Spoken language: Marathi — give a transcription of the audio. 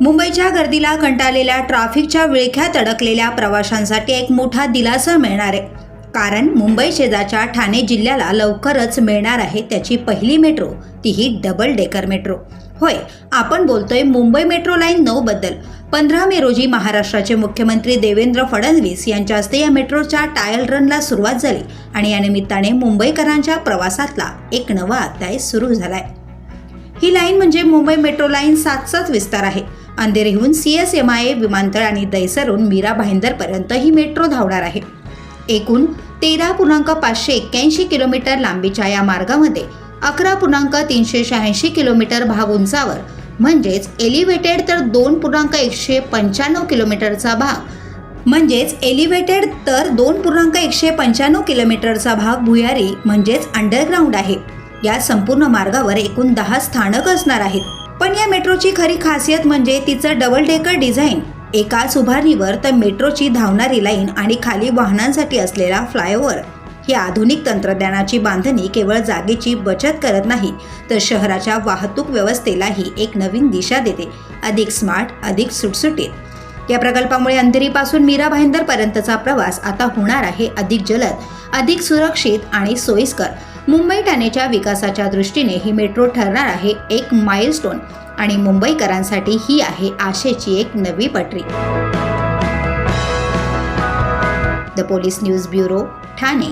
मुंबईच्या गर्दीला कंटाळलेल्या ट्रॅफिकच्या विळख्यात अडकलेल्या प्रवाशांसाठी एक मोठा दिलासा मिळणार आहे. कारण मुंबई शेजारच्या ठाणे जिल्ह्याला लवकरच मिळणार आहे त्याची पहिली मेट्रो तीही डबल डेकर मेट्रो. होय आपण बोलतोय मुंबई मेट्रो लाईन नऊ बद्दल. पंधरा मे रोजी महाराष्ट्राचे मुख्यमंत्री देवेंद्र फडणवीस यांच्या हस्ते या मेट्रोच्या टायल रनला सुरुवात झाली आणि या निमित्ताने मुंबईकरांच्या प्रवासातला एक नवा अध्याय सुरू झालाय. ही लाईन म्हणजे मुंबई मेट्रो लाईन सातचाच विस्तार आहे. अंधेरीहून सी एस एम आय विमानतळ आणि दैसरहून मीरा भाईंदरपर्यंत ही मेट्रो धावणार आहे. एकूण तेरा पूर्णांक पाचशे एक्क्याऐंशी किलोमीटर लांबीच्या या मार्गामध्ये अकरा पूर्णांक तीनशे शहाऐंशी किलोमीटर भाग उंचावर म्हणजेच एलिव्हेटेड तर दोन पूर्णांक एकशे पंच्याण्णव किलोमीटरचा भाग म्हणजेच एलिव्हेटेड तर दोन पूर्णांक एकशे पंच्याण्णव किलोमीटरचा भाग भुयारी म्हणजेच अंडरग्राऊंड आहे. या संपूर्ण मार्गावर एकूण दहा स्थानक असणार आहेत. या मेट्रोची खरी खासियत म्हणजे तिचं डबल डेकर डिझाईन एकाच उभारणीवर तर मेट्रोची धावणारी लाईन आणि खाली वाहनांसाठी असलेला फ्लायओव्हर ही आधुनिक तंत्रज्ञानाची बांधणी केवळ जागेची बचत करत नाही तर शहराच्या वाहतूक व्यवस्थेलाही एक नवीन दिशा देते. अधिक स्मार्ट अधिक सुटसुटीत. या प्रकल्पामुळे अंधेरीपासून मीरा भाईंदरपर्यंतचा प्रवास आता होणार आहे अधिक जलद अधिक सुरक्षित आणि सोयीस्कर. मुंबई ठाणेच्या विकासाच्या दृष्टीने ही मेट्रो ठरणार आहे एक माइलस्टोन आणि मुंबईकरांसाठी ही आहे आशेची एक नवी पटरी. The police news bureau Thane.